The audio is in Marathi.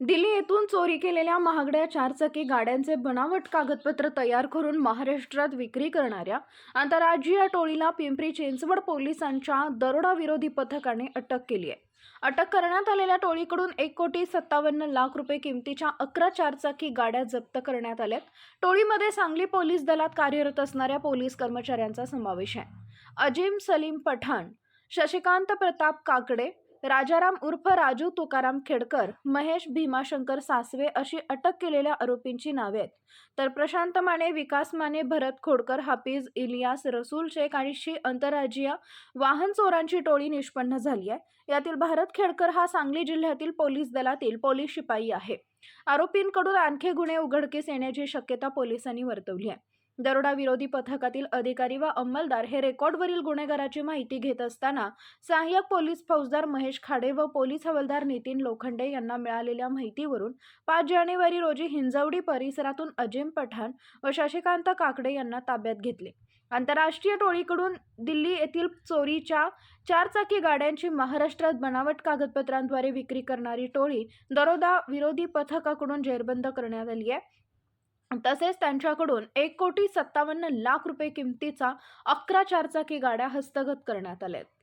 दिल्ली येथून चोरी केलेल्या महागड्या चारचाकी गाड्यांचे बनावट कागदपत्र तयार करून महाराष्ट्रात विक्री करणाऱ्या आंतरराज्यीय टोळीला पिंपरी चिंचवड पोलिसांच्या दरोडा विरोधी पथकाने अटक केली आहे. अटक करण्यात आलेल्या टोळीकडून एक कोटी सत्तावन्न लाख रुपये किमतीच्या अकरा चारचाकी गाड्या जप्त करण्यात आल्या टोळीमध्ये सांगली पोलीस दलात कार्यरत असणाऱ्या पोलीस कर्मचाऱ्यांचा समावेश आहे. अजिम सलीम पठाण शशिकांत प्रताप काकडे राजाराम उर्फ राजू तुकाराम खेडकर महेश भीमाशंकर सासवे अशी अटक केलेल्या आरोपींची नावे आहेत. तर प्रशांत माने विकास माने भरत खोडकर हाफिज इलियास रसूल शेख आणि शी आंतरराज्यीय वाहन चोरांची टोळी निष्पन्न झाली आहे. यातील भारत खेडकर हा सांगली जिल्ह्यातील पोलीस दलातील पोलीस शिपाई आहे. आरोपींकडून आणखी गुन्हे उघडकीस येण्याची शक्यता पोलिसांनी वर्तवली आहे. दरोडा विरोधी पथकातील अधिकारी व अंमलदार हे रेकॉर्डवरील गुन्हेगाराची माहिती घेत असताना सहाय्यक पोलीस फौजदार महेश खाडे व पोलीस हवालदार नितीन लोखंडे यांना मिळालेल्या माहितीवरून पाच जानेवारी रोजी हिंजवडी परिसरातून अजिम पठाण व शशिकांत काकडे यांना ताब्यात घेतले. आंतरराष्ट्रीय टोळीकडून दिल्ली येथील चोरीच्या चारचाकी गाड्यांची महाराष्ट्रात बनावट कागदपत्रांद्वारे विक्री करणारी टोळी दरोदा विरोधी पथकाकडून जेरबंद करण्यात आली आहे. तसेच त्यांच्याकडून एक कोटी सत्तावन्न लाख रुपये किमतीचा अकरा चारचाकी गाड्या हस्तगत करण्यात आल्या आहेत